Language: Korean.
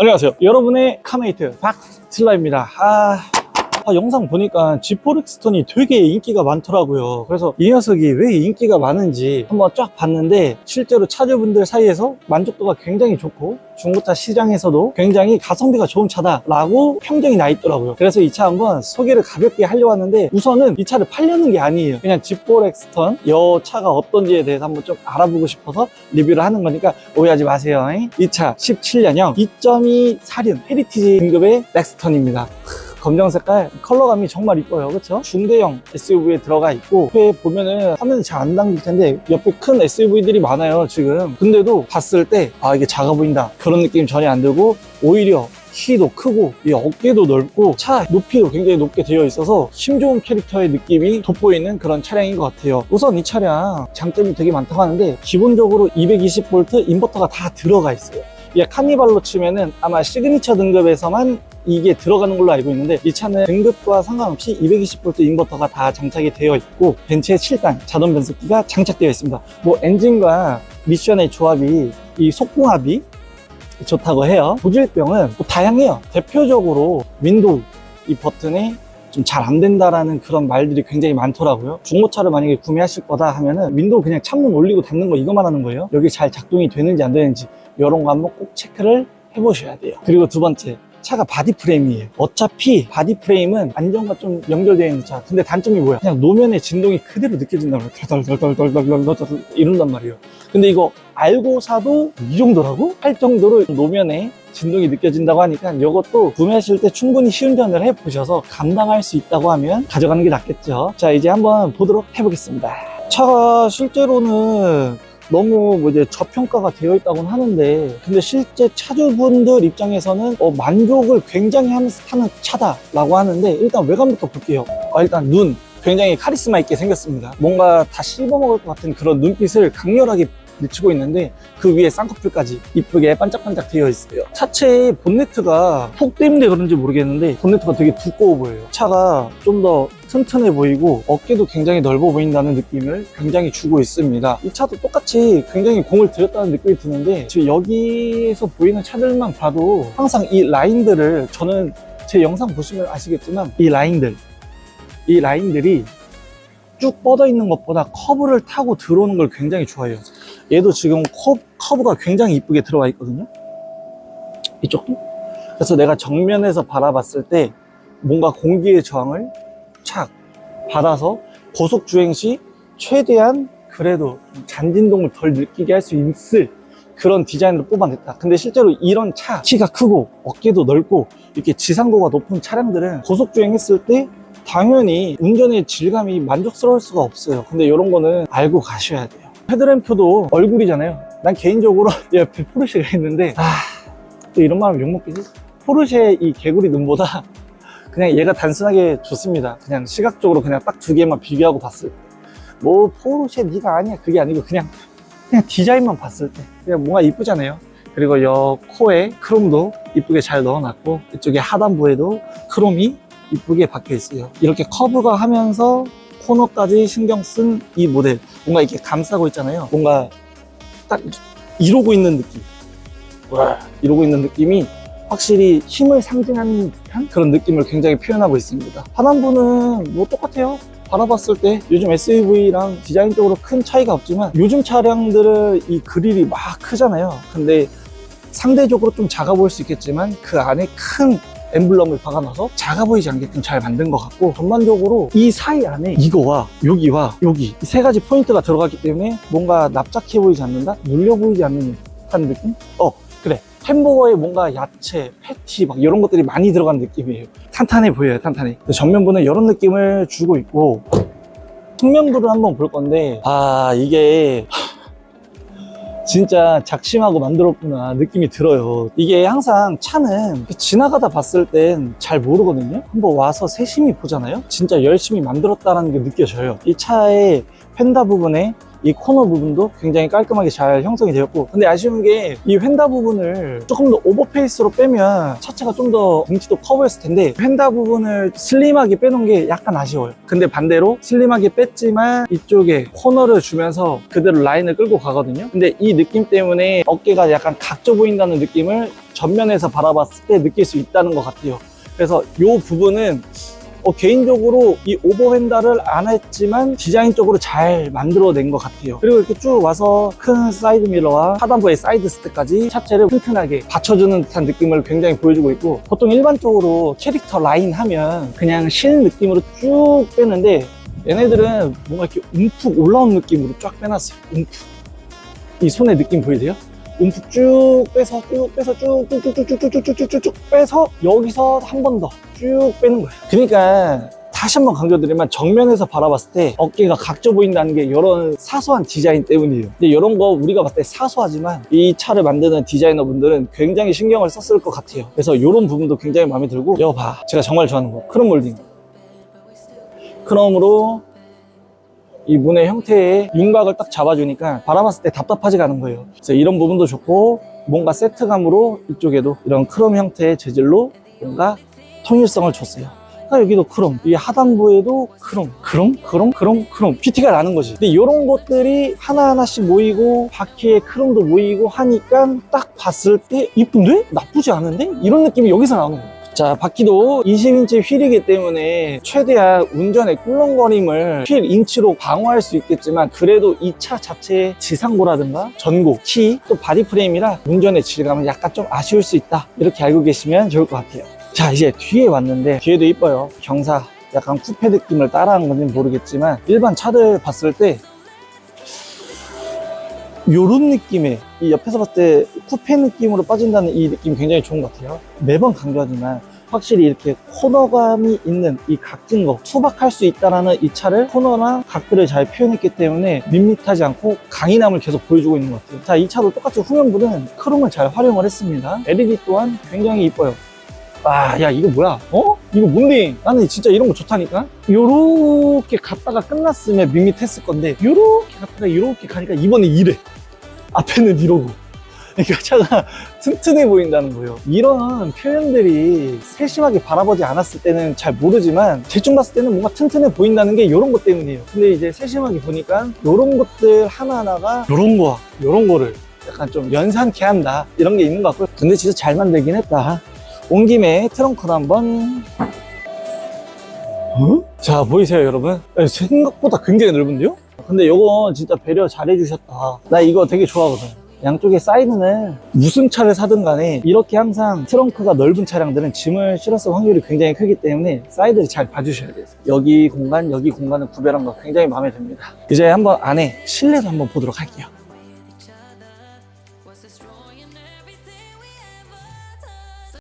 안녕하세요. 여러분의 카메이트 박틀라입니다. 아, 아, 영상 보니까 지포렉스턴이 되게 인기가 많더라고요. 그래서 이 녀석이 왜 인기가 많은지 한번 쫙 봤는데 실제로 차주분들 사이에서 만족도가 굉장히 좋고 중고차 시장에서도 굉장히 가성비가 좋은 차다 라고 평정이 나 있더라고요. 그래서 이 차 한번 소개를 가볍게 하려고 하는데 우선은 이 차를 팔려는 게 아니에요. 그냥 지포렉스턴 이 차가 어떤지에 대해서 한번 좀 알아보고 싶어서 리뷰를 하는 거니까 오해하지 마세요. 이 차 17년형 2.2 사륜 헤리티지 등급의 렉스턴입니다. 검정 색깔 컬러감이 정말 이뻐요. 그렇죠 중대형 SUV에 들어가 있고 옆에 보면은 화면이 잘안 당길 텐데 옆에 큰 SUV들이 많아요 지금. 근데도 봤을 때 아 이게 작아 보인다. 그런 느낌 전혀 안 들고 오히려 키도 크고 이 어깨도 넓고 차 높이도 굉장히 높게 되어 있어서 힘 좋은 캐릭터의 느낌이 돋보이는 그런 차량인 것 같아요. 우선 이 차량 장점이 되게 많다고 하는데 기본적으로 220V 인버터가 다 들어가 있어요 이게 카니발로 치면은 아마 시그니처 등급에서만 이게 들어가는 걸로 알고 있는데 이 차는 등급과 상관없이 220V 인버터가 다 장착이 되어 있고 벤츠의 7단 자동 변속기가 장착되어 있습니다. 뭐 엔진과 미션의 조합이 이 속궁합이 좋다고 해요. 고질병은 또 다양해요. 대표적으로 윈도우 이 버튼에 좀 잘 안 된다라는 그런 말들이 굉장히 많더라고요. 중고차를 만약에 구매하실 거다 하면은 윈도우 그냥 창문 올리고 닫는 거 이거만 하는 거예요. 여기 잘 작동이 되는지 안 되는지 이런 거 한번 꼭 체크를 해보셔야 돼요. 그리고 두 번째. 차가 바디 프레임이에요. 어차피 바디 프레임은 안전과 좀 연결되어 있는 차. 근데 단점이 뭐야? 그냥 노면의 진동이 그대로 말이에요. 덜덜덜덜덜덜덜 이런단 말이에요. 근데 이거 알고 사도 이 정도라고? 할 정도로 노면에 진동이 느껴진다고 하니까 이것도 구매하실 때 충분히 시운전을 해보셔서 감당할 수 있다고 하면 가져가는 게 낫겠죠. 자, 이제 한번 보도록 해보겠습니다. 차가 실제로는 너무 뭐 이제 저평가가 되어 있다고는 하는데 근데 실제 차주분들 입장에서는 어, 만족을 굉장히 타는 차다라고 하는데 일단 외관부터 볼게요. 아, 일단 눈 굉장히 카리스마 있게 생겼습니다. 뭔가 다 씹어먹을 것 같은 그런 눈빛을 강렬하게 비치고 있는데 그 위에 쌍꺼풀까지 이쁘게 반짝반짝 되어 있어요. 차체의 본네트가 폭 때문에 그런지 모르겠는데 본네트가 되게 두꺼워 보여요. 차가 좀 더 튼튼해 보이고 어깨도 굉장히 넓어 보인다는 느낌을 굉장히 주고 있습니다. 이 차도 똑같이 굉장히 공을 들였다는 느낌이 드는데 지금 여기에서 보이는 차들만 봐도 항상 이 라인들을 저는 제 영상 보시면 아시겠지만 이 라인들 이 라인들이 쭉 뻗어 있는 것보다 커브를 타고 들어오는 걸 굉장히 좋아해요. 얘도 지금 커, 커브 가 굉장히 이쁘게 들어와 있거든요. 이쪽도. 그래서 내가 정면에서 바라봤을 때 뭔가 공기의 저항을 착 받아서 고속 주행 시 최대한 그래도 잔진동을 덜 느끼게 할 수 있을 그런 디자인으로 뽑아냈다. 근데 실제로 이런 차, 키가 크고 어깨도 넓고 이렇게 지상고가 높은 차량들은 고속 주행 했을 때 당연히 운전의 질감이 만족스러울 수가 없어요. 근데 이런 거는 알고 가셔야 돼요. 헤드램프도 얼굴이잖아요. 난 개인적으로 옆에 포르쉐가 있는데 아, 또 이런 말 하면 욕먹겠지? 포르쉐 이 개구리 눈보다 그냥 얘가 단순하게 좋습니다. 그냥 시각적으로 그냥 딱 두 개만 비교하고 봤을 때. 뭐 포르쉐 네가 아니야 그게 아니고 그냥 그냥 디자인만 봤을 때 그냥 뭔가 이쁘잖아요. 그리고 여 코에 크롬도 이쁘게 잘 넣어놨고 이쪽에 하단부에도 크롬이 이쁘게 박혀 있어요. 이렇게 커브가 하면서 코너까지 신경 쓴 이 모델 뭔가 이렇게 감싸고 있잖아요. 뭔가 딱 이러고 있는 느낌. 와, 이러고 있는 느낌이 확실히 힘을 상징하는 듯한 그런 느낌을 굉장히 표현하고 있습니다. 하단부는 뭐 똑같아요. 바라봤을 때 요즘 SUV랑 디자인적으로 큰 차이가 없지만 요즘 차량들은 이 그릴이 막 크잖아요. 근데 상대적으로 좀 작아 보일 수 있겠지만 그 안에 큰 엠블럼을 박아놔서 작아 보이지 않게끔 잘 만든 것 같고 전반적으로 이 사이 안에 이거와 여기와 여기 이세 가지 포인트가 들어가기 때문에 뭔가 납작해 보이지 않는다? 눌려 보이지 않는 듯한 느낌? 어 그래 햄버거에 뭔가 야채, 패티 막 이런 것들이 많이 들어간 느낌이에요 탄탄해 보여요 탄탄해 전면부는 이런 느낌을 주고 있고 측면부를 한번 볼 건데 아 이게 진짜 작심하고 만들었구나 느낌이 들어요. 이게 항상 차는 지나가다 봤을 땐 잘 모르거든요. 한번 와서 세심히 보잖아요. 진짜 열심히 만들었다는 게 느껴져요. 이 차의 펜다 부분에 이 코너 부분도 굉장히 깔끔하게 잘 형성이 되었고 근데 아쉬운 게 이 휀다 부분을 조금 더 오버페이스로 빼면 차체가 좀 더 덩치도 커 보였을 텐데 휀다 부분을 슬림하게 빼놓은 게 약간 아쉬워요. 근데 반대로 슬림하게 뺐지만 이쪽에 코너를 주면서 그대로 라인을 끌고 가거든요. 근데 이 느낌 때문에 어깨가 약간 각져 보인다는 느낌을 전면에서 바라봤을 때 느낄 수 있다는 것 같아요. 그래서 이 부분은 어, 개인적으로 이 오버핸다를 안 했지만 디자인적으로 잘 만들어낸 것 같아요. 그리고 이렇게 쭉 와서 큰 사이드 미러와 하단부의 사이드 스텝까지 차체를 튼튼하게 받쳐주는 듯한 느낌을 굉장히 보여주고 있고 보통 일반적으로 캐릭터 라인 하면 그냥 실 느낌으로 쭉 빼는데 얘네들은 뭔가 이렇게 움푹 올라온 느낌으로 쫙 빼놨어요. 움푹. 이 손의 느낌 보이세요? 움푹 쭉 빼서 쭉 빼서 쭉쭉쭉쭉쭉쭉쭉쭉쭉 빼서 여기서 한 번 더 쭉 빼는 거예요. 그러니까 다시 한번 강조드리면 정면에서 바라봤을 때 어깨가 각져 보인다는 게 이런 사소한 디자인 때문이에요. 근데 이런 거 우리가 봤을 때 사소하지만 이 차를 만드는 디자이너 분들은 굉장히 신경을 썼을 것 같아요. 그래서 이런 부분도 굉장히 마음에 들고 이거 봐. 제가 정말 좋아하는 거. 크롬 몰딩. 크롬으로 이 문의 형태의 윤곽을 딱 잡아주니까 바라봤을 때 답답하지가 않은 거예요. 그래서 이런 부분도 좋고 뭔가 세트감으로 이쪽에도 이런 크롬 형태의 재질로 뭔가 통일성을 줬어요. 그러니까 여기도 크롬, 이 하단부에도 크롬, 크롬, 크롬, 크롬, 크롬 PT가 나는 거지. 근데 이런 것들이 하나하나씩 모이고 바퀴에 크롬도 모이고 하니까 딱 봤을 때 이쁜데? 나쁘지 않은데? 이런 느낌이 여기서 나오는 거예요. 자, 바퀴도 20인치 휠이기 때문에 최대한 운전의 꿀렁거림을 휠 인치로 방어할 수 있겠지만 그래도 이 차 자체의 지상고라든가 전고, 키, 또 바디 프레임이라 운전의 질감은 약간 좀 아쉬울 수 있다. 이렇게 알고 계시면 좋을 것 같아요. 자, 이제 뒤에 왔는데 뒤에도 이뻐요. 경사. 약간 쿠페 느낌을 따라한 건지는 모르겠지만 일반 차들 봤을 때 요런 느낌의 이 옆에서 봤을 때 쿠페 느낌으로 빠진다는 이 느낌 굉장히 좋은 것 같아요 매번 강조하지만 확실히 이렇게 코너감이 있는 이 각진 거 투박할 수 있다는 이 차를 코너나 각들을 잘 표현했기 때문에 밋밋하지 않고 강인함을 계속 보여주고 있는 것 같아요 자이 차도 똑같이 후면부는 크롬을 잘 활용을 했습니다 LED 또한 굉장히 이뻐요 아, 야, 이거 뭐야? 어? 이거 뭔데? 나는 진짜 이런 거 좋다니까? 요렇게 갔다가 끝났으면 밋밋했을 건데, 요렇게 갔다가 요렇게 가니까 이번에 이래. 앞에는 이러고. 그러니까 차가 튼튼해 보인다는 거예요. 이런 표현들이 세심하게 바라보지 않았을 때는 잘 모르지만, 대충 봤을 때는 뭔가 튼튼해 보인다는 게 이런 것 때문이에요. 근데 이제 세심하게 보니까, 이런 것들 하나하나가 이런 거와 이런 거를 약간 좀 연상케 한다. 이런 게 있는 것 같고요. 근데 진짜 잘 만들긴 했다. 온 김에 트렁크도 한번 어? 자 보이세요 여러분? 에, 생각보다 굉장히 넓은데요? 근데 이거 진짜 배려 잘 해주셨다. 나 이거 되게 좋아하거든. 양쪽에 사이드는 무슨 차를 사든 간에 이렇게 항상 트렁크가 넓은 차량들은 짐을 실었을 확률이 굉장히 크기 때문에 사이드를 잘 봐주셔야 돼요. 여기 공간 여기 공간을 구별한 거 굉장히 마음에 듭니다. 이제 한번 안에 실내도 한번 보도록 할게요